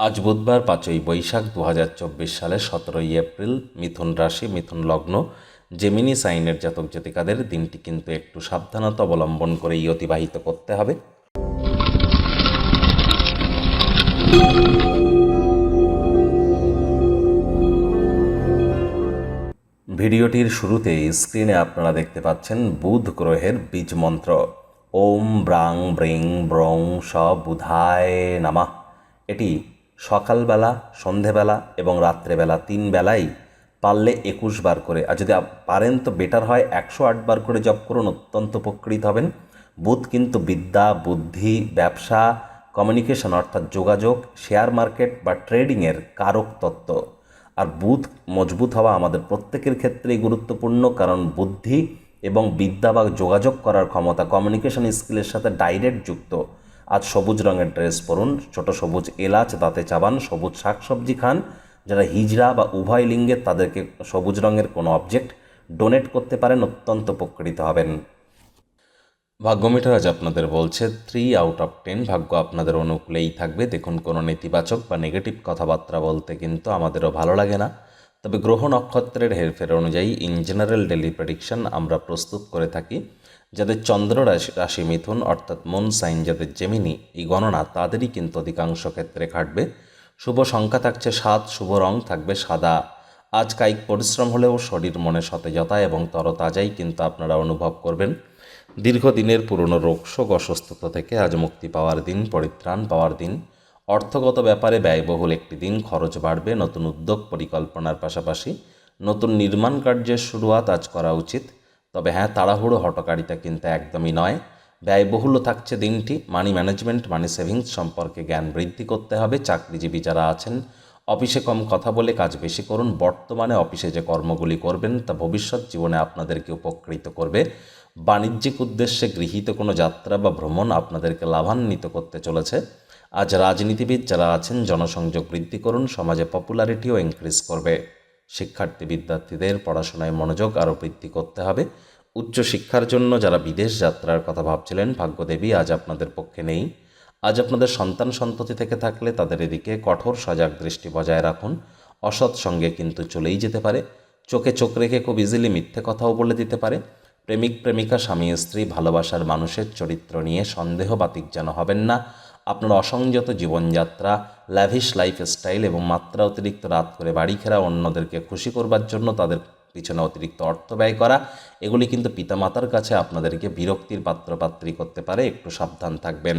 আজ বুধবার পাঁচই বৈশাখ দু হাজার চব্বিশ সালের সতেরোই এপ্রিল, মিথুন রাশি, মিথুন লগ্ন জেমিনি সাইনের জাতক জাতিকাদের দিনটি কিন্তু একটু সাবধানতা অবলম্বন করেই অতিবাহিত করতে হবে। ভিডিওটির শুরুতেই স্ক্রিনে আপনারা দেখতে পাচ্ছেন বুধ গ্রহের বীজ মন্ত্র। ওম ব্রাং ব্রিং ব্রং স বুধায় নামা। এটি সকালবেলা, সন্ধেবেলা এবং রাত্রেবেলা তিন বেলাই পারলে একুশ বার করে। আর যদি পারেন তো বেটার হয়, একশো আট বার করে জপ করুন, অত্যন্ত উপকৃত হবেন। বুধ কিন্তু বিদ্যা, বুদ্ধি, ব্যবসা কমিউনিকেশন অর্থাৎ যোগাযোগ শেয়ার মার্কেট বা ট্রেডিংয়ের কারক তত্ত্ব। আর বুধ মজবুত হওয়া আমাদের প্রত্যেকের ক্ষেত্রেই গুরুত্বপূর্ণ, কারণ বুদ্ধি এবং বিদ্যা বা যোগাযোগ করার ক্ষমতা কমিউনিকেশন স্কিলের সাথে ডাইরেক্ট যুক্ত। আজ সবুজ রঙের ড্রেস পরুন, ছোট সবুজ এলাচ, দাঁতে চাবান, সবুজ শাকসবজি খান। যারা হিজড়া বা উভয় লিঙ্গের তাদেরকে সবুজ রঙের কোনো অবজেক্ট ডোনেট করতে পারেন, অত্যন্ত উপকৃত হবেন। ভাগ্যমিটার আজ আপনাদের বলছে থ্রি আউট অফ টেন ভাগ্য আপনাদের অনুকূলেই থাকবে। দেখুন কোনো নেতিবাচক বা নেগেটিভ কথাবার্তা বলতে কিন্তু আমাদেরও ভালো লাগে না। তবে গ্রহ নক্ষত্রের হেরফের অনুযায়ী ইন জেনারেল ডেলি প্রেডিকশন আমরা প্রস্তুত করে থাকি, যাদের চন্দ্র রাশি রাশি মিথুন অর্থাৎ মুন সাইন যাদের জেমিনি এই গণনা তাদেরই কিন্তু অধিকাংশ ক্ষেত্রে খাটবে শুভ সংখ্যা থাকছে সাত, শুভ রং থাকবে সাদা। আজ কায়িক পরিশ্রম হলেও শরীর মনে সতেজতা এবং তরতাজাই কিন্তু আপনারা অনুভব করবেন। দীর্ঘদিনের পুরনো রোগশোক অসুস্থতা থেকে আজ মুক্তি পাওয়ার দিন, পরিত্রাণ পাওয়ার দিন। অর্থগত ব্যাপারে ব্যয়বহুল একটি দিন, খরচ বাড়বে, নতুন উদ্যোগ, পরিকল্পনার পাশাপাশি নতুন নির্মাণ কার্যের শুরুয়াত আজ করা উচিত। তবে হ্যাঁ তাড়াহুড়ো, হটকারিতা কিন্তু একদমই নয়। ব্যয়বহুলও থাকছে দিনটি। মানি ম্যানেজমেন্ট, মানি সেভিংস সম্পর্কে জ্ঞান বৃদ্ধি করতে হবে। চাকরিজীবী যারা আছেন, অফিসে কম কথা বলে কাজ বেশি করুন। বর্তমানে অফিসে যে কর্মগুলি করবেন, তা ভবিষ্যৎ জীবনে আপনাদেরকে উপকৃত করবে। বাণিজ্যিক উদ্দেশ্যে গৃহীত কোনো যাত্রা বা ভ্রমণ আপনাদেরকে লাভান্বিত করতে চলেছে। আজ রাজনীতিবিদ যারা আছেন, জনসংযোগ বৃদ্ধি করুন, সমাজে পপুলারিটিও ইনক্রিজ করবে। শিক্ষার্থী বিদ্যার্থীদের পড়াশোনায় মনোযোগ আরও বৃদ্ধি করতে হবে। উচ্চশিক্ষার জন্য যারা বিদেশ যাত্রার কথা ভাবছিলেন, ভাগ্যদেবী আজ আপনাদের পক্ষে নেই। আজ আপনাদের সন্তান সন্ততি থেকে থাকলে তাদের এদিকে কঠোর সজাগ দৃষ্টি বজায় রাখুন। অসৎ সঙ্গে কিন্তু চলেই যেতে পারে। চোখে চোখ রেখে খুব ইজিলি মিথ্যে কথাও বলে দিতে পারে। প্রেমিক প্রেমিকা, স্বামী স্ত্রী ভালোবাসার মানুষের চরিত্র নিয়ে সন্দেহ বাতিক যেন হবেন না। আপনার অসংযত জীবনযাত্রা ল্যাভিশ লাইফস্টাইল এবং মাত্রা অতিরিক্ত রাত করে বাড়ি খেরা অন্যদেরকে খুশি করবার জন্য তাদের পিছনে অতিরিক্ত অর্থ ব্যয় করা, এগুলি কিন্তু পিতামাতার কাছে আপনাদেরকে বিরক্তির পাত্রপাত্রী করতে পারে, একটু সাবধান থাকবেন।